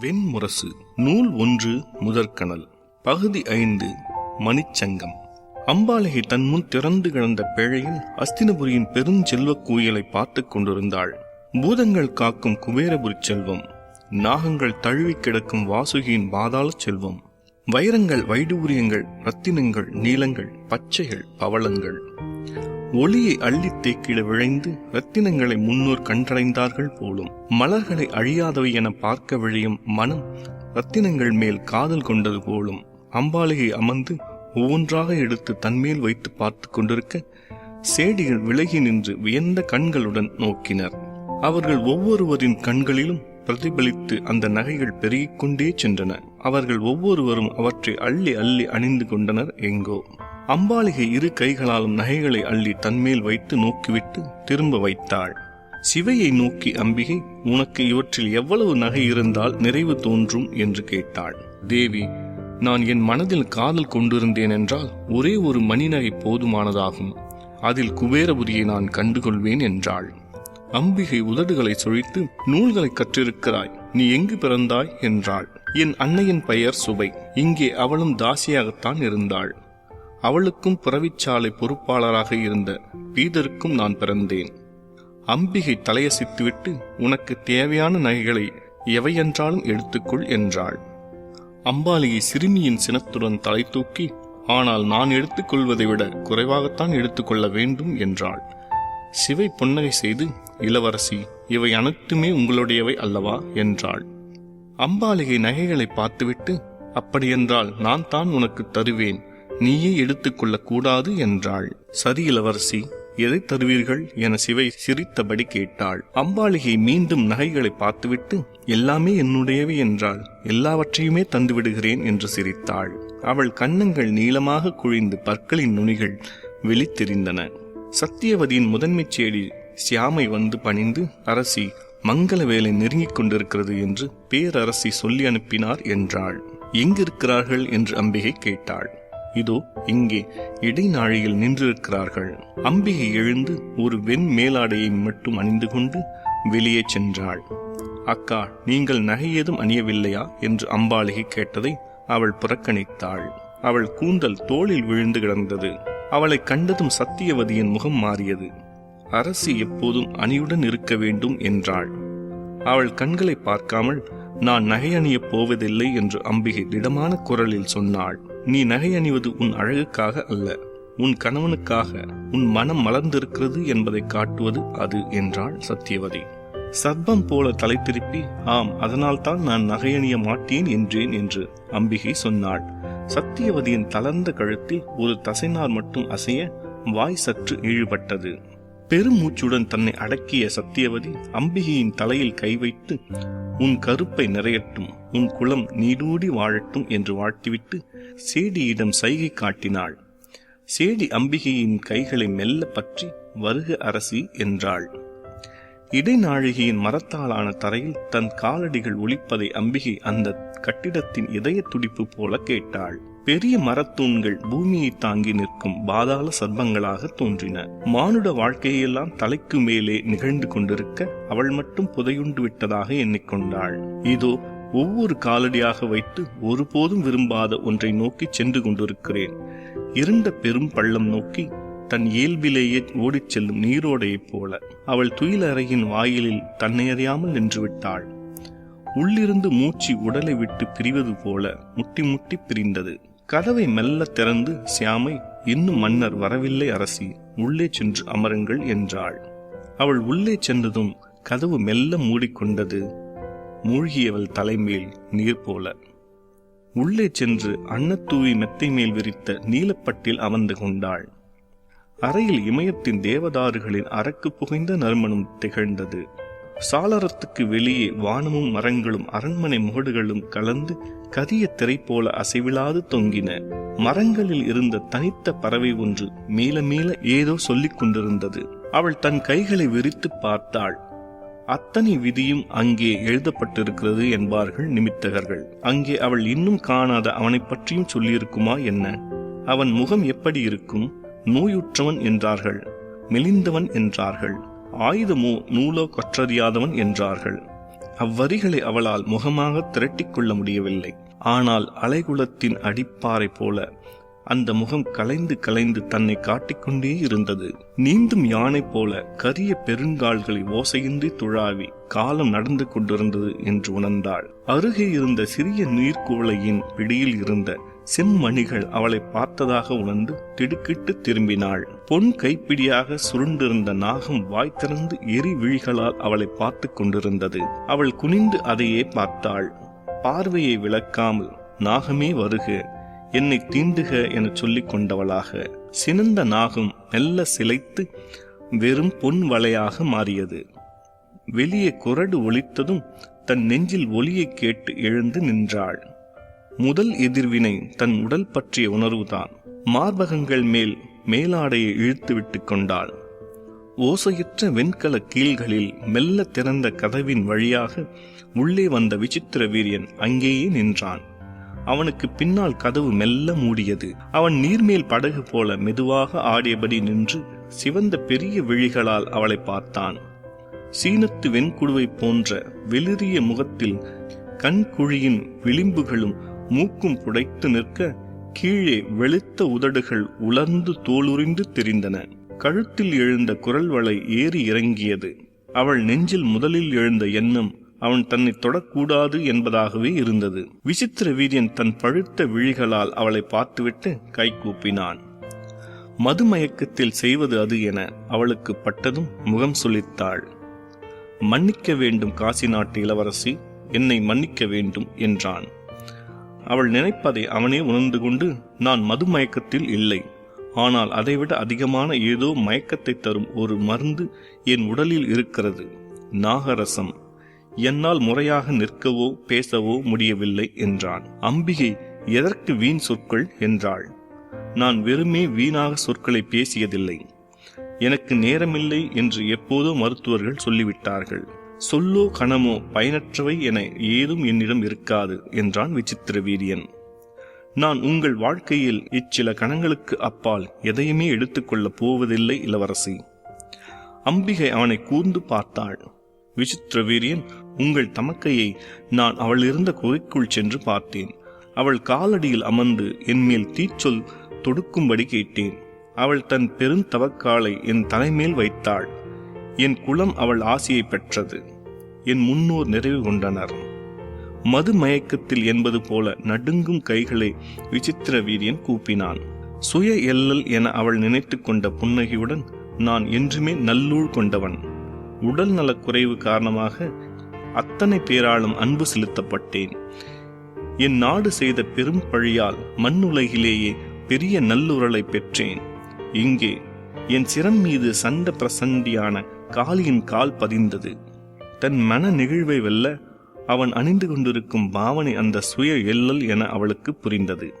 வெண்முரசு நூல் ஒன்று முதற்கணல் பகுதி ஐந்து மணிச்சங்கம். அம்பாலகி தன் முன் திறந்து கிடந்த பேழையில் அஸ்தினபுரியின் பெருஞ்செல்வக் குவியலை பார்த்துக் கொண்டிருந்தாள். பூதங்கள் காக்கும் குபேரபுரி செல்வம் நாகங்கள் தழுவி கிடக்கும் வாசுகியின் பாதாள செல்வம் வைரங்கள் வைடூரியங்கள் ரத்தினங்கள் நீளங்கள் பச்சைகள் பவளங்கள். ஒளியை அள்ளித் தேக்கிட விழைந்து ரத்தினங்களை முன்னோர் கண்டடைந்தார்கள் போலும் மலர்களை அழியாதவை என பார்க்க விழையும் மனம் ரத்தினங்கள் மேல் காதல் கொண்டது போலும் அம்பாலிகை அமர்ந்து ஒவ்வொன்றாக எடுத்து தன்மேல் வைத்து பார்த்து கொண்டிருக்க சேடிகள் விலகி நின்று வியந்த கண்களுடன் நோக்கினர். அவர்கள் ஒவ்வொருவரின் கண்களிலும் பிரதிபலித்து அந்த நகைகள் பெருகிக் கொண்டே சென்றன. அவர்கள் ஒவ்வொருவரும் அவற்றை அள்ளி அள்ளி அணிந்து கொண்டனர். எங்கோ அம்பாலிகை இரு கைகளாலும் நகைகளை அள்ளி தன்மேல் வைத்து நோக்கிவிட்டு திரும்ப வைத்தாள். சிவையை நோக்கி அம்பிகை உனக்கு இவற்றில் எவ்வளவு நகை இருந்தால் நிறைவு தோன்றும்? என்று கேட்டாள். தேவி நான் என் மனதில் காதல் கொண்டிருந்தேன் என்றால் ஒரே ஒரு மணிநகை போதுமானதாகும். அதில் குபேரபுரியை நான் கண்டுகொள்வேன் என்றாள். அம்பிகை உதடுகளை சொழித்து நூல்களை கற்றிருக்கிறாய். நீ எங்கு பிறந்தாய்? என்றாள். என் அன்னையின் பெயர் சுவை. இங்கே அவளும் தாசியாகத்தான் இருந்தாள். அவளுக்கும் புறவிச்சாலை பொறுப்பாளராக இருந்த பீதருக்கும் நான் பிறந்தேன். அம்பிகை தலையசித்துவிட்டு உனக்கு தேவையான நகைகளை எவையென்றாலும் எடுத்துக்கொள் என்றாள். அம்பாலியை சிறுமியின் சினத்துடன் தலை தூக்கி ஆனால் நான் எடுத்துக்கொள்வதை விட குறைவாகத்தான் எடுத்துக்கொள்ள வேண்டும் என்றாள். சிவை புன்னகை செய்து இளவரசி இவை அனைத்துமே உங்களுடையவை அல்லவா? என்றாள். அம்பாலிகை நகைகளை பார்த்துவிட்டு அப்படியென்றால் நான் தான் உனக்கு தருவேன். நீயே எடுத்துக்கொள்ளக்கூடாது என்றாள். சரி இளவரசி எதை தருவீர்கள்? என சிவை சிரித்தபடி கேட்டாள். அம்பாளிகை மீண்டும் நகைகளை பார்த்துவிட்டு எல்லாமே என்னுடையவை என்றாள். எல்லாவற்றையுமே தந்துவிடுகிறேன் என்று சிரித்தாள். அவள் கன்னங்கள் நீளமாக குழிந்து பற்களின் நுனிகள் வெளித்தெரிந்தன. சத்தியவதியின் முதன்மைச் சேடி சியாமை வந்து பணிந்து அரசி மங்கள வேலை நெருங்கிக் கொண்டிருக்கிறது என்று பேரரசி சொல்லி அனுப்பினார் என்றாள். எங்கிருக்கிறார்கள்? என்று அம்பிகை கேட்டாள். இதோ இங்கே இடைநாழியில் நின்றிருக்கிறார்கள். அம்பிகை எழுந்து ஒரு வெண் மேலாடையை மட்டும் அணிந்து கொண்டு வெளியே சென்றாள். அக்கா நீங்கள் நகை ஏதும் அணியவில்லையா? என்று அம்பாளிகை கேட்டதை அவள் புறக்கணித்தாள். அவள் கூந்தல் தோளில் விழுந்து கிடந்தது. அவளை கண்டதும் சத்தியவதியின் முகம் மாறியது. அரசி எப்போதும் அணியுடன் இருக்க வேண்டும் என்றாள். அவள் கண்களை பார்க்காமல் நான் நகை அணியப் போவதில்லை என்று அம்பிகை திடமான குரலில் சொன்னாள். நீ நகை அணிவது உன் அழகுக்காக அல்ல உன் கணவனுக்காக. உன் மனம் மலர்ந்திருக்கிறது என்பதை காட்டுவது அது என்றாள் சத்தியவதி சர்ப்பம் போல தலை திருப்பி ஆம் அதனால்தான் நான் நகையணிய மாட்டேன் என்றேன் என்று அம்பிகை சொன்னாள். சத்தியவதியின் தளர்ந்த கழுத்தில் ஒரு தசைநார் மட்டும் அசைய வாய் சற்று இழுபட்டது. பெருமூச்சுடன் தன்னை அடக்கிய சத்தியவதி அம்பிகையின் தலையில் கை வைத்து உன் கருப்பை நிறையட்டும் உன் குலம் நீடூடி வாழட்டும் என்று வாழ்த்திவிட்டு சேடியிடம் சைகை காட்டினாள். சேடி அம்பிகையின் கைகளை மெல்ல பற்றி வருக அரசி என்றாள். இடைநாழிகையின் மரத்தாலான தரையில் தன் காலடிகள் ஒழிப்பதை அம்பிகை அந்த கட்டிடத்தின் இதய துடிப்பு போல கேட்டாள். பெரிய மரத்தூண்கள் பூமியை தாங்கி நிற்கும் பாதாள சர்ப்பங்களாக தோன்றின. மானுட வாழ்க்கையெல்லாம் தலைக்கு மேலே நிகழ்ந்து கொண்டிருக்க அவள் மட்டும் புதையுண்டு விட்டதாக எண்ணிக்கொண்டாள். இதோ ஒவ்வொரு காலடியாக வைத்து ஒருபோதும் விரும்பாத ஒன்றை நோக்கி சென்று கொண்டிருக்கிறேன். இருண்ட பெரும் பள்ளம் நோக்கி தன் இயல்பிலேயே ஓடிச் செல்லும் நீரோடையைப் போல அவள் துயிலறையின் வாயிலில் தன்னை அறியாமல் நின்று விட்டாள் உள்ளிருந்து மூச்சு உடலை விட்டு பிரிவது போல முட்டி முட்டி பிரிந்தது. கதவை மெல்ல திறந்து சியாமை இன்னும் மன்னர் வரவில்லை அரசி உள்ளே சென்று அமருங்கள் என்றாள். அவள் உள்ளே சென்றதும் கதவு மெல்ல மூடிக்கொண்டது. மூழ்கியவள் தலைமேல் நீர் போல. உள்ளே சென்று அன்னத்தூவி மெத்தை மேல் விரித்த நீலப்பட்டில் அமர்ந்து கொண்டாள். அறையில் இமயத்தின் தேவதாறுகளின் அரக்கு புகைந்த நறுமணம் திகழ்ந்தது. சாளரத்துக்கு வெளியே வானமும் மரங்களும் அரண்மனை முகடுகளும் கலந்து கரிய திரை போல அசைவிழாது தொங்கின. மரங்களில் இருந்த தனித்த பறவை ஒன்று மேல மேல ஏதோ சொல்லிக் கொண்டிருந்தது. அவள் தன் கைகளை விரித்து பார்த்தாள். அத்தனை விதியும் அங்கே எழுதப்பட்டிருக்கிறது என்பார்கள் நிமித்தகர்கள். அங்கே அவள் இன்னும் காணாத அவனை பற்றியும் சொல்லியிருக்குமா என்ன? அவன் முகம் எப்படி இருக்கும்? நோயுற்றவன் என்றார்கள். மெலிந்தவன் என்றார்கள். ஆயுதமோ நூலோ கற்றறியாதவன் என்றார்கள். அவ்வரிகளை அவளால் முகமாக திரட்டிக்கொள்ள முடியவில்லை. ஆனால் அலைகுலத்தின் அடிப்பாறை போல அந்த முகம் கலைந்து கலைந்து தன்னை காட்டிக்கொண்டே இருந்தது. நீந்தும் யானை போல கரிய பெருங்கால்களை ஓசையின்றி துழாவி காலம் நடந்து கொண்டிருந்தது என்று உணர்ந்தாள். அருகே இருந்த சிறிய நீர்க்குவளையின் பிடியில் இருந்த செம்மணிகள் அவளை பார்த்ததாக உணர்ந்து திடுக்கிட்டு திரும்பினாள். பொன் கைப்பிடியாக சுருண்டிருந்த நாகம் வாய் திறந்து எரி விழிகளால் அவளை பார்த்து கொண்டிருந்தது. அவள் குனிந்து அதையே பார்த்தாள். பார்வையை விளக்காமல் நாகமே வருக என்னை தீண்டுக என சொல்லிக் கொண்டவளாக. சினந்த நாகம் மெல்ல சிலைத்து வெறும் பொன் வளையாக மாறியது. வெளியே குரடு ஒலித்ததும் தன் நெஞ்சில் ஒலியை கேட்டு எழுந்து நின்றாள். முதல் எதிர்வினை தன் உடல் பற்றிய உணர்வுதான். மார்பகங்கள் மேல் மேலாடையை இழுத்துவிட்டு கொண்டாள். ஓசையற்ற வெண்கல கீழ்களில் மெல்ல திறந்த கதவின் வழியாக உள்ளே வந்த விசித்திர வீரியன் அங்கேயே நின்றான். அவனுக்கு பின்னால் கதவு மெல்ல மூடியது. அவன் நீர்மேல் படகு போல மெதுவாக ஆடியபடி நின்று சிவந்த பெரிய விழிகளால் அவளை பார்த்தான். சீனத்து வெண்குடுவை போன்ற வெளிரிய முகத்தில் கண்குழியின் விளிம்புகளும் மூக்கும் புடைத்து நிற்க கீழே வெளுத்த உதடுகள் உலர்ந்து தோலுரிந்து தெரிந்தன. கழுத்தில் எழுந்த குரல் வளை ஏறி இறங்கியது. அவள் நெஞ்சில் முதலில் எழுந்த எண்ணம் அவன் தன்னை தொடக்கூடாது என்பதாகவே இருந்தது. விசித்திர வீரியன் தன் பழுத்த விழிகளால் அவளை பார்த்துவிட்டு கை கூப்பினான். மதுமயக்கத்தில் செய்வது அது என அவளுக்கு பட்டதும் முகம் சுளித்தாள். மன்னிக்க வேண்டும் காசி நாட்டு இளவரசி என்னை மன்னிக்க வேண்டும் என்றான். அவள் நினைப்பதை அவனே உணர்ந்து கொண்டு நான் மது மயக்கத்தில் இல்லை. ஆனால் அதைவிட அதிகமான ஏதோ மயக்கத்தை தரும் ஒரு மருந்து என் உடலில் இருக்கிறது. நாகரசம். என்னால் முறையாக நிற்கவோ பேசவோ முடியவில்லை என்றான். அம்பிகை எதற்கு வீண் சொற்கள்? என்றாள். நான் வெறுமே வீணாக சொற்களை பேசியதில்லை. எனக்கு நேரமில்லை என்று எப்போதோ மருத்துவர்கள் சொல்லிவிட்டார்கள். சொல்லோ கணமோ பயனற்றவை என ஏதும் என்னிடம் இருக்காது என்றான் விசித்திர வீரியன். நான் உங்கள் வாழ்க்கையில் இச்சில கணங்களுக்கு அப்பால் எதையுமே எடுத்துக்கொள்ளப் போவதில்லை இளவரசி. அம்பிகை அவனை கூர்ந்து பார்த்தாள். விசித்திர வீரியன் உங்கள் தமக்கையை நான் அவள் இருந்த குகைக்குள் சென்று பார்த்தேன். அவள் காலடியில் அமர்ந்து என்மேல் தீச்சொல் தொடுக்கும்படி கேட்டேன். அவள் தன் பெருந்தவக்காலை என் தலைமேல் வைத்தாள். என் குலம் அவள் ஆசையை பெற்றது. என் முன்னோர் நிறைவு கொண்டனர். மது மயக்கத்தில் என்பது போல நடுங்கும் கைகளை விசித்திர வீரியன் கூப்பினான். சுய எல்லல் என அவள் நினைத்து கொண்ட புன்னகையுடன் நான் என்றுமே நல்லூழ் கொண்டவன். உடல் நலக்குறைவு காரணமாக அத்தனை பேராலும் அன்பு செலுத்தப்பட்டேன். என் நாடு செய்த பெரும் பழியால் மண்ணுலகிலேயே பெரிய நல்லுரலை பெற்றேன். இங்கே என் சிரம் மீது சண்ட பிரசண்டியான காளியின் கால் பதிந்தது. தன் மன நிகழ்வை வெல்ல அவன் அணிந்து கொண்டிருக்கும் பாவனை அந்த சுய எல்லல் என அவளுக்கு புரிந்தது.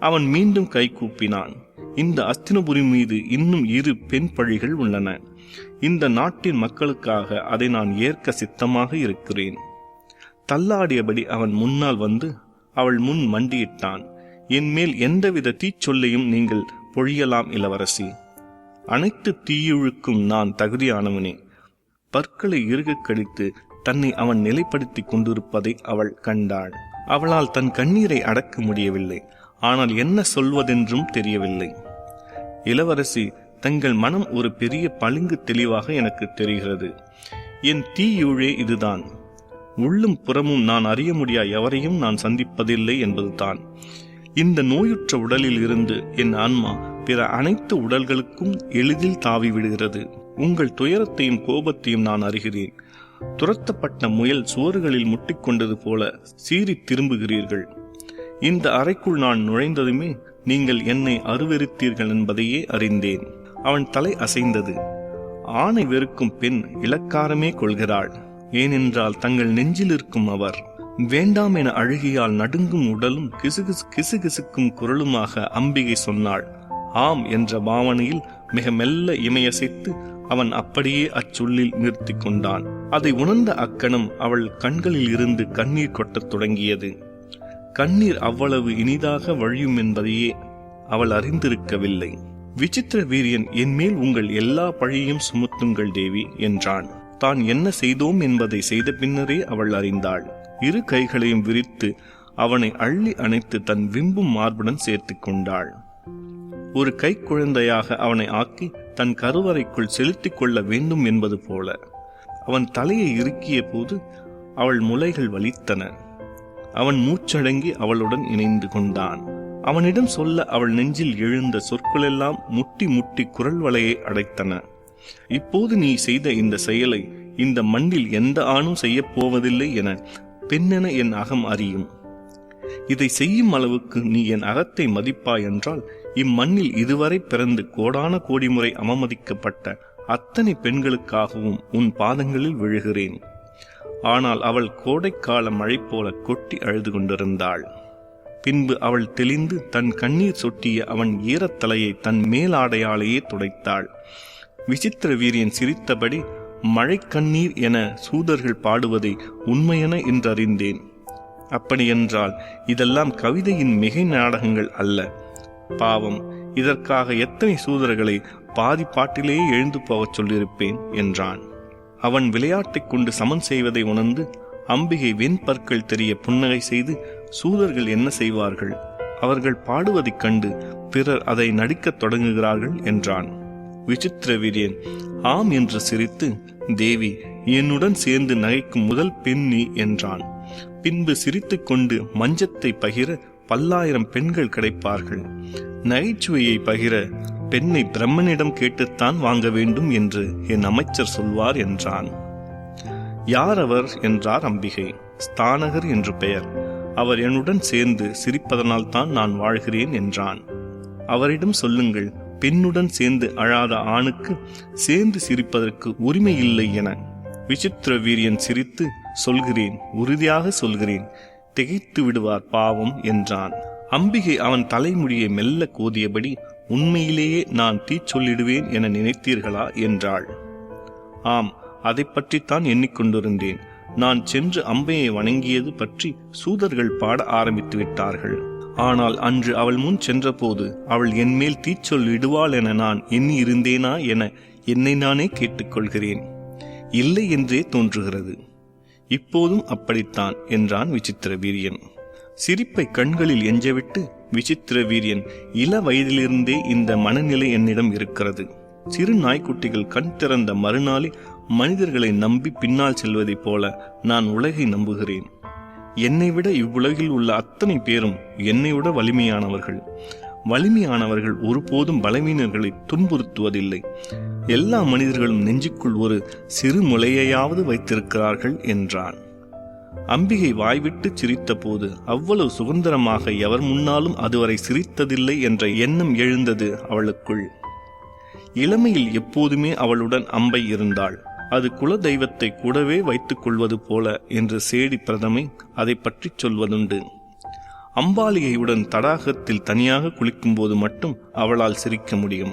அவன் மீண்டும் கை கூப்பினான். இந்த அஸ்தினபுரி மீது இன்னும் இரு பெண் பழிகள் உள்ளன. இந்த நாட்டின் மக்களுக்காக அதை நான் ஏற்க சித்தமாக இருக்கிறேன். தள்ளாடியபடி அவன் முன்னால் வந்து அவள் முன் மண்டியிட்டான். என் மேல் எந்தவித தீச்சொல்லையும் நீங்கள் பொழியலாம் இளவரசி. அனைத்து தீயுழுக்கும் நான் தகுதியானவனே. பற்களை இறுகக் கடித்து தன்னை அவன் நிலைப்படுத்திக் கொண்டிருப்பதை அவள் கண்டாள். அவளால் தன் கண்ணீரை அடக்க முடியவில்லை. ஆனால் என்ன சொல்வதென்றும் தெரியவில்லை. இளவரசி தங்கள் மனம் ஒரு பெரிய பளிங்கு தெளிவாக எனக்கு தெரிகிறது. என் தீயுழே இதுதான். உள்ளும் புறமும் நான் அறிய முடியா எவரையும் நான் சந்திப்பதில்லை என்பதுதான். இந்த நோயுற்ற உடலில் இருந்து என் ஆன்மா பிற அனைத்து உடல்களுக்கும் எளிதில் தாவிவிடுகிறது உங்கள் துயரத்தையும் கோபத்தையும் நான் அறிகிறேன். துரத்தப்பட்ட முயல் சுவர்களில் முட்டிக்கொண்டது போல சீறி திரும்புகிறீர்கள். இந்த அறைக்குள் நான் நுழைந்ததுமே நீங்கள் என்னை அருவெறுத்தீர்கள் என்பதையே அறிந்தேன். அவன் தலை அசைந்தது. ஆணை வெறுக்கும் பெண் இலக்காரமே கொள்கிறாள். ஏனென்றால் தங்கள் நெஞ்சில் இருக்கும் அவர் வேண்டாம் என அழுகியால் நடுங்கும் உடலும் கிசுகிசு கிசுகிசுக்கும் குரலுமாக அம்பிகை சொன்னாள். ஆம் என்ற பாவனையில் மிக மெல்ல இமையசைத்து அவன் அப்படியே அச்சொல்லில் நிறுத்தி கொண்டான். அதை உணர்ந்த அக்கணம் அவள் கண்களில் இருந்து கண்ணீர் கொட்டத் தொடங்கியது. கண்ணீர் அவ்வளவு இனிதாக வழியும் என்பதையே அவள் அறிந்திருக்கவில்லை. விசித்திர வீரியன் என்மேல் உங்கள் எல்லா பழியும் சுமத்துங்கள் தேவி என்றான். தான் என்ன செய்தோம் என்பதை செய்த பின்னரே அவள் அறிந்தாள். இரு கைகளையும் விரித்து அவனை அள்ளி அணைத்து தன் விம்பும் மார்புடன் சேர்த்து கொண்டாள். ஒரு கைக்குழந்தையாக அவனை ஆக்கி தன் கருவறைக்குள் செலுத்திக் கொள்ள வேண்டும் என்பது போல. அவன் தலையை இறுக்கிய போது அவள் முலைகள் வலித்தன. அவன் மூச்சடங்கி அவளுடன் இணைந்து கொண்டான். அவனிடம் சொல்ல அவள் நெஞ்சில் எழுந்த சொற்களெல்லாம் முட்டி முட்டி குரல் வலையை அடைத்தன. இப்போது நீ செய்த இந்த செயலை இந்த மண்ணில் எந்த ஆணும் செய்யப் போவதில்லை என பெண்ணென என் அகம் அறியும். இதை செய்யும் அளவுக்கு நீ என் அகத்தை மதிப்பாய் என்றால் இம்மண்ணில் இதுவரை பிறந்து கோடான கோடி முறை அவமதிக்கப்பட்ட அத்தனை பெண்களுக்காகவும் உன் பாதங்களில் விழுகிறேன். ஆனால் அவள் கோடைக்கால மழை போல கொட்டி அழுது கொண்டிருந்தாள். பின்பு அவள் தெளிந்து தன் கண்ணீர் சொட்டிய அவன் ஈரத்தலையை தன் மேலாடையாலேயே துடைத்தாள். விசித்திர வீரியன் சிரித்தபடி மழை கண்ணீர் என சூதர்கள் பாடுவதை உண்மையென என்றறிந்தேன். அப்படியென்றால் இதெல்லாம் கவிதையின் மிகை நாடகங்கள் அல்ல. பாவம் இதற்காக எத்தனை சூதர்களை பாதி பாட்டிலேயே எழுந்து போகச் சொல்லியிருப்பேன் என்றான். அவன் விளையாட்டைக் கொண்டு சமன் செய்வதை உணர்ந்து அம்பிகை வெண்பற்கள் தெரிய புன்னகை செய்து சூதர்கள் என்ன செய்வார்கள்? அவர்கள் பாடுவதைக் கண்டு பிறர் அதை நடிக்கத் தொடங்குகிறார்கள் என்றான். விசித்திர வீரியன் ஆம் என்று சிரித்து தேவி என்னுடன் சேர்ந்து நகைக்கும் முதல் பெண் நீ என்றான். பின்பு சிரித்துக்கொண்டு மஞ்சத்தை பகிர பல்லாயிரம் பெண்கள் கிடைப்பார்கள். நகைச்சுவையை பகிர பெண்ணை பிரம்மனிடம் கேட்டுத்தான் வாங்க வேண்டும் என்று என் அமைச்சர் சொல்வார் என்றான். யார் அவர் என்றார் அம்பிகை. ஸ்தானகர் என்று பெயர். அவர் என்னுடன் சேர்ந்து சிரிப்பதனால் தான் நான் வாழ்கிறேன் என்றான். அவரிடம் சொல்லுங்கள் பெண்ணுடன் சேர்ந்து அழாத ஆணுக்கு சேர்ந்து சிரிப்பதற்கு உரிமை இல்லை என. விசித்திர வீரியன் சிரித்து சொல்கிறேன் உறுதியாக சொல்கிறேன். திகைத்து விடுவார் பாவம் என்றான். அம்பிகை அவன் தலைமுடியை மெல்ல கோதியபடி உண்மையிலேயே நான் தீச்சொல்லிடுவேன் என நினைத்தீர்களா? என்றாள். ஆம் அதை பற்றித்தான் எண்ணிக்கொண்டிருந்தேன். நான் சென்று அம்பையை வணங்கியது பற்றி சூதர்கள் பாட ஆரம்பித்து விட்டார்கள். ஆனால் அன்று அவள் முன் சென்றபோது அவள் என்மேல் தீச்சொல் இடுவாள் என நான் எண்ணி இருந்தேனா? என என்னை நானே கேட்டுக்கொள்கிறேன். இல்லை என்றே தோன்றுகிறது. இப்போதும் அப்படித்தான் என்றான் விசித்திர வீரியன். சிரிப்பை கண்களில் எஞ்சவிட்டு விசித்திர வீரியன் இள வயதிலிருந்தே இந்த மனநிலை என்னிடம் இருக்கிறது. சிறு நாய்க்குட்டிகள் கண் திறந்த மறுநாளே மனிதர்களை நம்பி பின்னால் செல்வதைப் போல நான் உலகை நம்புகிறேன். என்னை விட இவ்வுலகில் உள்ள அத்தனை பேரும் என்னை விட வலிமையானவர்கள். வலிமையானவர்கள் ஒருபோதும் பலவீனர்களை துன்புறுத்துவதில்லை. எல்லா மனிதர்களும் நெஞ்சுக்குள் ஒரு சிறு முளையையாவது வைத்திருக்கிறார்கள் என்றான். அம்பிகை வாய்விட்டு சிரித்தபோது அவ்வளவு சுதந்திரமாக எவர் முன்னாலும் அதுவரை சிரித்ததில்லை என்ற எண்ணம் எழுந்தது அவளுக்குள். இளமையில் எப்போதுமே அவளுடன் அம்பை இருந்தாள். அது குல தெய்வத்தை கூடவே வைத்துக் கொள்வது போல என்று சேடி பிரதமை அதை பற்றி சொல்வதுண்டு. அம்பாலிகையுடன் தடாகத்தில் தனியாக குளிக்கும்போது மட்டும் அவளால் சிரிக்க முடியும்.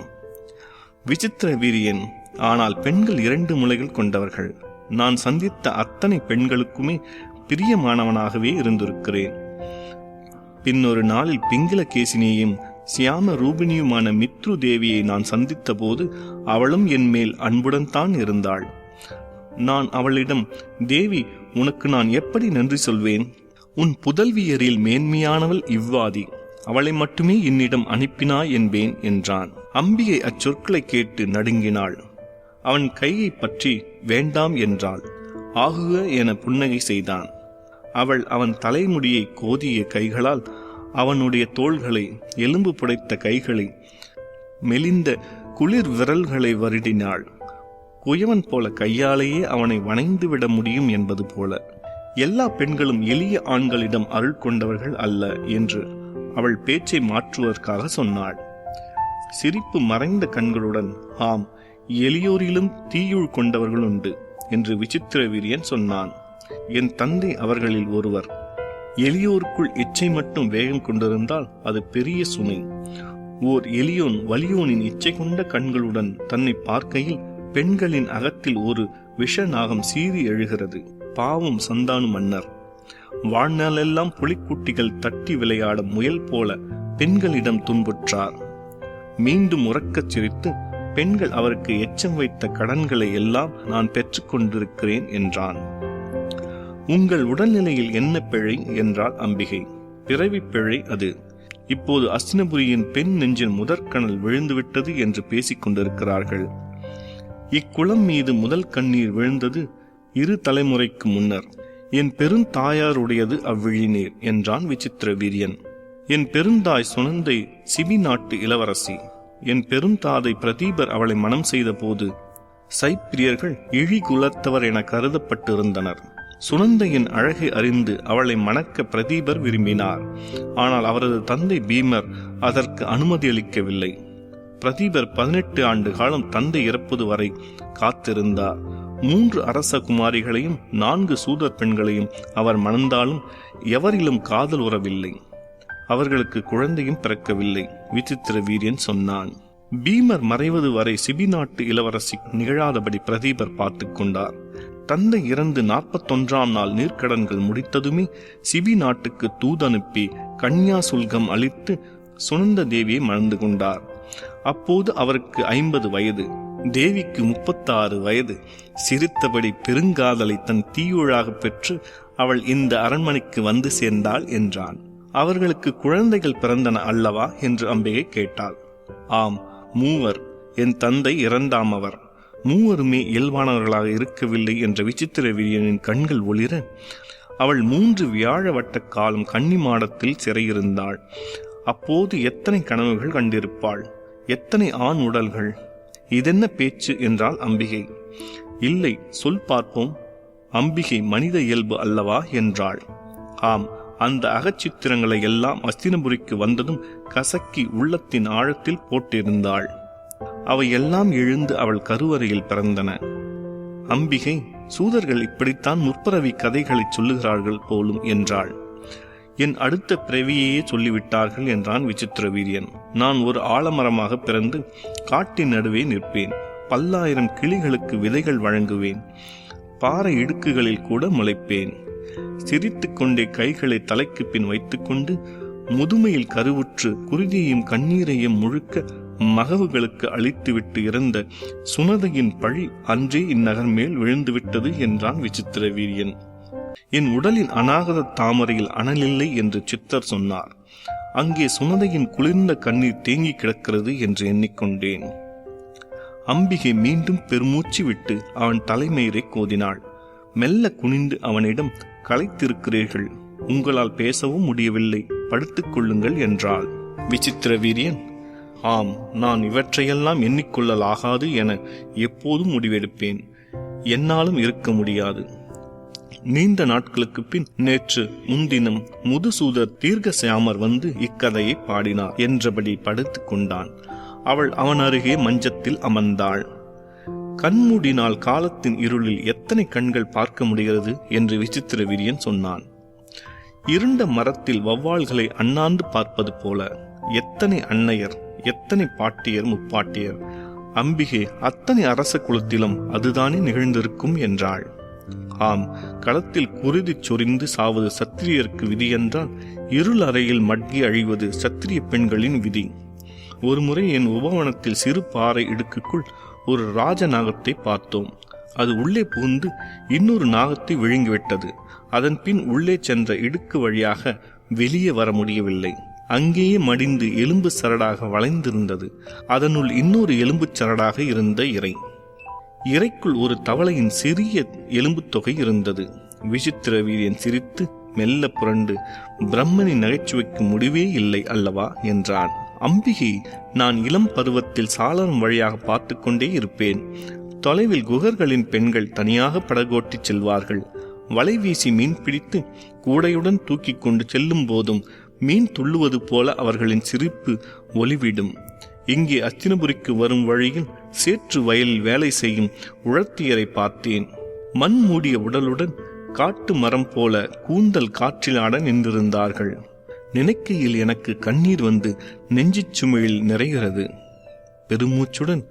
விசித்திர வீரியன் ஆனால் பெண்கள் இரண்டு முலைகள் கொண்டவர்கள். நான் சந்தித்த அத்தனை பெண்களுக்குமே பிரியமானவனாகவே இருந்திருக்கிறேன். பின்னொரு நாளில் பிங்கள கேசினியையும் சியாம ரூபினியுமான மித்ரு தேவியை நான் சந்தித்த போது அவளும் என் மேல் அன்புடன் தான் இருந்தாள். நான் அவளிடம் தேவி உனக்கு நான் எப்படி நன்றி சொல்வேன்? உன் புதல்வியரில் மேன்மையானவள் இவ்வாதி. அவளை மட்டுமே என்னிடம் அனுப்பினாய் என்பேன் என்றான். அம்பியை அச்சொற்களை கேட்டு நடுங்கினாள். அவன் கையை பற்றி வேண்டாம் என்றாள். ஆகுக என புன்னகை செய்தான். அவள் அவன் தலைமுடியை கோதிய கைகளால் அவனுடைய தோள்களை எலும்பு புடைத்த கைகளை மெலிந்த குளிர் விரல்களை வருடினாள். குயவன் போல கையாலேயே அவனை வணைந்து விட முடியும் என்பது போல. எல்லா பெண்களும் எளிய ஆண்களிடம் அருள் கொண்டவர்கள் அல்ல என்று அவள் பேச்சை மாற்றுவதற்காக சொன்னாள். சிரிப்பு மறைந்த கண்களுடன் ஆம் எளியோரிலும் தீயுள் கொண்டவர்கள் உண்டு என்று விசித்திர வீரியன் சொன்னான். என் தந்தை அவர்களில் ஒருவர். எளியோருக்குள் இச்சை மட்டும் வேகம் கொண்டிருந்தால் அது பெரிய சுமை. ஓர் எளியோன் வலியோனின் இச்சை கொண்ட கண்களுடன் தன்னை பார்க்கையில் பெண்களின் அகத்தில் ஒரு விஷ நாகம் சீறி எழுகிறது. பாவம் சந்தானு மன்னர். வாழ்நாளெல்லாம் புலிக்குட்டிகள் தட்டி விளையாடும் முயல் போல பெண்களிடம் துன்புற்றார். மீண்டும் உறக்கச் சிரித்து பெண்கள் அவருக்கு எச்சம் வைத்த கடன்களை எல்லாம் நான் பெற்றுக்கொண்டிருக்கிறேன் என்றான். உங்கள் உடல்நிலையில் என்ன பிழை? என்றாள் அம்பிகை. பிறவி பிழை அது. இப்போது அஸ்தினபுரியின் பெண் நெஞ்சின் முதற்கணல் விழுந்துவிட்டது என்று பேசிக் கொண்டிருக்கிறார்கள். இக்குளம் மீது முதல் கண்ணீர் விழுந்தது இரு தலைமுறைக்கு முன்னர் என் பெருந்தாயாருடையது அவ்விழிநீர் என்றான் விசித்திர வீரியன். என் பெருந்தாய் சுனந்தை சிபி நாட்டு இளவரசி. என் பெருந்தாதை பிரதீபர் அவளை மனம் செய்த போது சைப்பிரியர்கள் இழி குலத்தவர் என கருதப்பட்டிருந்தனர். சுனந்தையின் அழகை அறிந்து அவளை மணக்க பிரதீபர் விரும்பினார். ஆனால் அவரது தந்தை பீமர் அதற்கு அனுமதி அளிக்கவில்லை. பிரதீபர் பதினெட்டு ஆண்டு காலம் தந்தை இறப்பது வரை காத்திருந்தார். மூன்று அரச குமாரிகளையும் நான்கு சூதர் பெண்களையும் அவர் மணந்தாலும் எவரிலும் காதல் உறவில்லை. அவர்களுக்கு குழந்தையும் பிறக்கவில்லை விசித்திர வீரியன் சொன்னான். பீமர் மறைவது வரை சிபி நாட்டு இளவரசி நிகழாதபடி பிரதீபர் பார்த்துக் கொண்டார். தந்தை இறந்து நாற்பத்தொன்றாம் நாள் நீர்க்கடன்கள் முடித்ததுமே சிபி நாட்டுக்கு தூதனுப்பி கன்யா சுல்கம் அளித்து சுனந்த தேவியை மணந்து கொண்டார். அப்போது அவருக்கு ஐம்பது வயது. தேவிக்கு முப்பத்தாறு வயது. சிரித்தபடி பெருங்காதலை தன் தீயுழாக பெற்று அவள் இந்த அரண்மனைக்கு வந்து சேர்ந்தாள் என்றான். அவர்களுக்கு குழந்தைகள் பிறந்தன அல்லவா? என்று அம்பிகை கேட்டாள். ஆம் மூவர். என் தந்தை இறந்தாம் அவர். மூவருமே இயல்பானவர்களாக இருக்கவில்லை என்ற விசித்திர வீரியனின் கண்கள் ஒளிர அவள் மூன்று வியாழ வட்ட காலம் கன்னி மாடத்தில் சிறையிருந்தாள். அப்போது எத்தனை கனவுகள் கண்டிருப்பாள்? எத்தனை ஆண் உடல்கள்? இதென்ன பேச்சு என்றால் அம்பிகை. இல்லை சொல் பார்ப்போம். அம்பிகை மனித இயல்பு அல்லவா என்றாள். ஆம் அந்த அகச்சித்திரங்களை எல்லாம் அஸ்தினபுரிக்கு வந்ததும் கசக்கி உள்ளத்தின் ஆழத்தில் போட்டிருந்தாள். அவை எல்லாம் எழுந்து அவள் கருவறையில் பிறந்தன. அம்பிகை சூதர்கள் இப்படித்தான் முற்பரவி கதைகளை சொல்லுகிறார்கள் போலும் என்றாள். என் அடுத்த பிறவியையே சொல்லிவிட்டார்கள் என்றான் விசித்திர வீரியன். நான் ஒரு ஆலமரமாக பிறந்து காட்டின் நடுவே நிற்பேன். பல்லாயிரம் கிளிகளுக்கு விதைகள் வழங்குவேன். பாறை இடுக்குகளில் கூட முளைப்பேன். சிரித்து கொண்டே கைகளை தலைக்கு பின் வைத்துக்கொண்டு முதுமையில் கருவுற்று குருதியையும் கண்ணீரையும் முழுக்க மகவுகளுக்கு அளித்துவிட்டு இறந்த சுனதையின் பழி அன்றே இந்நகர் மேல் விழுந்துவிட்டது என்றான் விசித்திர வீரியன். என் உடலின் அநாகத தாமரையில் அனலில்லை என்று சித்தர் சொன்னார். அங்கே சுனதையின் குளிர்ந்த கண்ணீர் தேங்கி கிடக்கிறது என்று எண்ணிக்கொண்டேன். அம்பிகை மீண்டும் பெருமூச்சு விட்டு அவன் தலைமயிரை கோதினாள். மெல்ல குனிந்து அவனிடம் களைத்திருக்கிறீர்கள். உங்களால் பேசவும் முடியவில்லை. படுத்துக் கொள்ளுங்கள் என்றாள். விசித்திர வீரியன். ஆம் நான் இவற்றையெல்லாம் எண்ணிக்கொள்ளலாகாது என எப்போதும் முடிவெடுப்பேன். என்னாலும் இருக்க முடியாது. நீண்ட நாட்களுக்கு பின் நேற்று முன்தினம் முதுசூதர் தீர்க்கசியாமர் வந்து இக்கதையை பாடினார் என்றபடி படுத்துக் கொண்டான். அவள் அவன் அருகே மஞ்சத்தில் அமர்ந்தாள். கண்மூடினால் காலத்தின் இருளில் எத்தனை கண்கள் பார்க்க முடிகிறது என்று விசித்திர வீரியன் சொன்னான். இருண்ட மரத்தில் வௌவால்களை அண்ணாந்து பார்ப்பது போல எத்தனை அன்னையர் எத்தனை பாட்டியர் முப்பாட்டியர் அம்பிகை அத்தனை அரச குலத்திலும் அதுதானே நிகழ்ந்திருக்கும் என்றாள். ஆம் களத்தில் குருதி சொரிந்து சாவது சத்திரியருக்கு விதி என்றால் இருள் அறையில் மட்கி அழிவது சத்திரிய பெண்களின் விதி. ஒருமுறை என் உபவனத்தில் சிறு பாறை இடுக்குக்குள் ஒரு ராஜ நாகத்தை பார்த்தோம். அது உள்ளே புகுந்து இன்னொரு நாகத்தை விழுங்கிவிட்டது. அதன் பின் உள்ளே சென்ற இடுக்கு வழியாக வெளியே வர முடியவில்லை. அங்கேயே மடிந்து எலும்பு சரடாக வளைந்திருந்தது. அதனுள் இன்னொரு எலும்புச் சரடாக இருந்த இறை. இறைக்குள் ஒரு தவளையின் சிறிய எலும்புத் தொகை இருந்தது. விசித்திர வீரியன் சிரித்து மெல்ல புரண்டு பிரம்மனின் நகைச்சுவைக்கு முடிவே இல்லை அல்லவா? என்றான். அம்பிகை நான் இளம் பருவத்தில் சாளரம் வழியாக பார்த்து கொண்டே இருப்பேன். தொலைவில் குகர்களின் பெண்கள் தனியாக படகோட்டிச் செல்வார்கள். வலை வீசி மீன் பிடித்து கூடையுடன் தூக்கிக் கொண்டு செல்லும் போதும் மீன் துள்ளுவது போல அவர்களின் சிரிப்பு ஒளிவிடும் இங்கே அஸ்தினபுரிக்கு வரும் வழியில் சேற்று வயலில் வேலை செய்யும் உழத்தியரை பார்த்தேன். மண் மூடிய உடலுடன் காட்டு மரம் போல கூந்தல் காற்றிலாட நின்றிருந்தார்கள். நினைக்கையில் எனக்கு கண்ணீர் வந்து நெஞ்சிச் சுமையில் நிறைகிறது. பெருமூச்சுடன்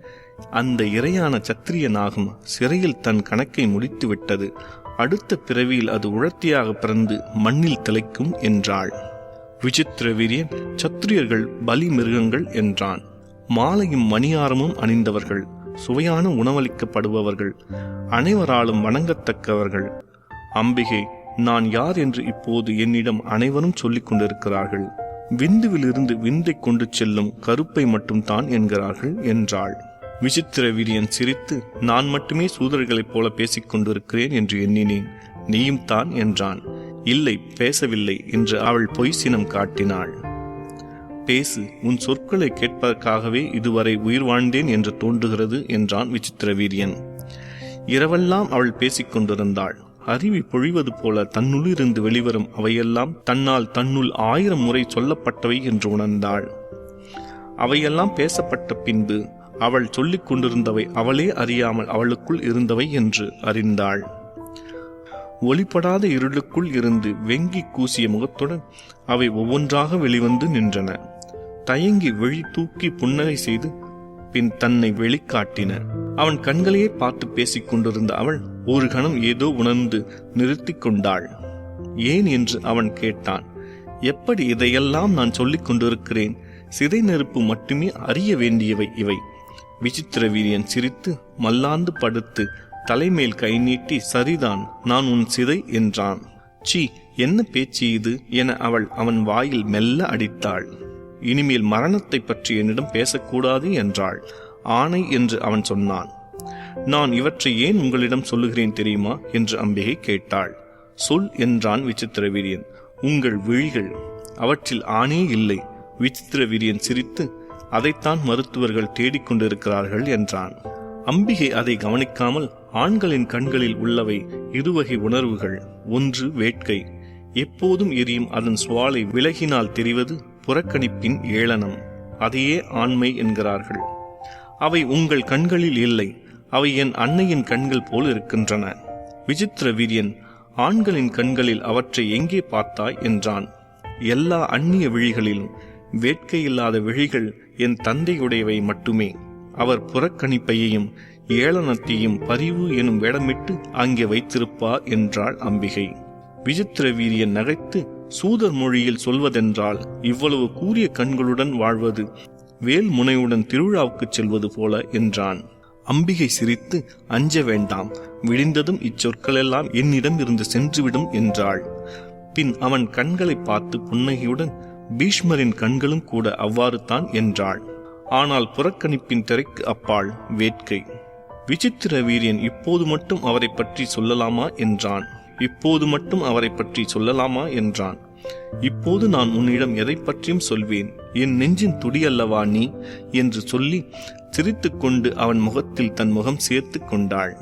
அந்த இரையான சத்திரிய நாகம் சிறையில் தன் கணக்கை முடித்து விட்டது அடுத்த பிறவியில் அது உழத்தியாக பிறந்து மண்ணில் திளைக்கும் என்றாள். விசித்திர வீரியன் சத்திரியர்கள் பலி மிருகங்கள் என்றான். மாலையும் மணியாரமும் அணிந்தவர்கள் சுவையான உணவளிக்கப்படுபவர்கள் அனைவராலும் வணங்கத்தக்கவர்கள். அம்பிகை நான் யார் என்று இப்போது என்னிடம் அனைவரும் சொல்லிக் கொண்டிருக்கிறார்கள். விந்துவிலிருந்து விந்தை கொண்டு செல்லும் கருப்பை மட்டும்தான் என்கிறார்கள் என்றாள். விசித்திர வீரியன் சிரித்து நான் மட்டுமே சூதர்களைப் போல பேசிக் கொண்டிருக்கிறேன் என்று எண்ணினேன். நீயும் தான் என்றான். இல்லை பேசவில்லை என்று அவள் பொய் சினம் காட்டினாள். பேசு உன் சொற்களை கேட்பதற்காகவே இதுவரை உயிர் வாழ்ந்தேன் என்று தோன்றுகிறது என்றான் விசித்திர வீரியன். இரவெல்லாம் அவள் பேசிக் கொண்டிருந்தாள். அருவி பொழிவது போல தன்னுள்ளிருந்து வெளிவரும் அவையெல்லாம் தன்னால் தன்னுள் ஆயிரம் முறை சொல்லப்பட்டவை என்று உணர்ந்தாள். அவையெல்லாம் பேசப்பட்ட பின்பு அவள் சொல்லிக் கொண்டிருந்தவை அவளே அறியாமல் அவளுக்குள் இருந்தவை என்று அறிந்தாள். ஒளிப்படாத இருளுக்குள் இருந்து வெங்கி கூசிய முகத்துடன் அவை ஒவ்வொன்றாக வெளிவந்து நின்றன. தயங்கி விழி தூக்கி புன்னகை செய்து பின் தன்னை வெளிக்காட்டின. அவன் கண்களையே பார்த்து பேசிக் கொண்டிருந்த அவள் ஒரு கணம் ஏதோ உணர்ந்து நிறுத்திக் கொண்டாள். ஏன் என்று அவன் கேட்டான். எப்படி இதையெல்லாம் நான் சொல்லிக் கொண்டிருக்கிறேன்? சிதை நெருப்பு மட்டுமே அறிய வேண்டியவை இவை. விசித்திர வீரியன் சிரித்து மல்லாந்து படுத்து தலைமேல் கை நீட்டி சரிதான் நான் உன் சிதை என்றான். சி என்ன பேச்சு இது? என அவள் அவன் வாயில் மெல்ல அடித்தாள். இனிமேல் மரணத்தை பற்றி என்னிடம் பேசக்கூடாது என்றாள். ஆணை என்று அவன் சொன்னான். நான் இவற்றை ஏன் உங்களிடம் சொல்லுகிறேன் தெரியுமா? என்று அம்பிகை கேட்டாள். சொல் என்றான் விசித்திர வீரியன். உங்கள் விழிகள். அவற்றில் ஆணே இல்லை. விசித்திர வீரியன் சிரித்து அதைத்தான் மருத்துவர்கள் தேடிக்கொண்டிருக்கிறார்கள் என்றான். அம்பிகை அதை கவனிக்காமல் ஆண்களின் கண்களில் உள்ளவை இருவகை உணர்வுகள். ஒன்று வேட்கை. எப்போதும் எரியும் அதன் சுவாலை விலகினால் தெரிவது புறக்கணிப்பின் ஏளனம். அதையே ஆண்மை என்கிறார்கள். அவை உங்கள் கண்களில் இல்லை. அவை என் அன்னையின் கண்கள் போல் இருக்கின்றன. விசித்திர வீரியன் ஆண்களின் கண்களில் அவற்றை எங்கே பார்த்தாய் என்றான். எல்லா அந்நிய விழிகளிலும் வேட்கையில்லாத விழிகள் என் தந்தையுடையவை மட்டுமே. அவர் புறக்கணிப்பையையும் ஏளனத்தையும் பரிவு எனும் வேடமிட்டு அங்கே வைத்திருப்பார் என்றாள் அம்பிகை. விசித்திர வீரியன் நகைத்து சூதர் மொழியில் சொல்வதென்றால் இவ்வளவு கூரிய கண்களுடன் வாழ்வது வேல் முனையுடன் திருவிழாவுக்குச் செல்வது போல என்றான். அம்பிகை சிரித்து அஞ்ச வேண்டாம் விடிந்ததும் இச்சொற்களெல்லாம் என்னிடம் இருந்து சென்றுவிடும் என்றாள். பின் அவன் கண்களை பார்த்து புன்னகையுடன் பீஷ்மரின் கண்களும் கூட அவ்வாறு தான் என்றாள். ஆனால் புறக்கணிப்பின் திரைக்கு அப்பால் வேட்கை. விசித்திர வீரியன் இப்போது மட்டும் அவரை பற்றி சொல்லலாமா? என்றான். இப்போது மட்டும் அவரை பற்றி சொல்லலாமா என்றான். இப்போது நான் உன்னிடம் எதை பற்றியும் சொல்வேன். என் நெஞ்சின் துடியல்லவா நீ? என்று சொல்லி சிரித்துக்கொண்டு அவன் முகத்தில் தன் முகம் சேர்த்து கொண்டாள்.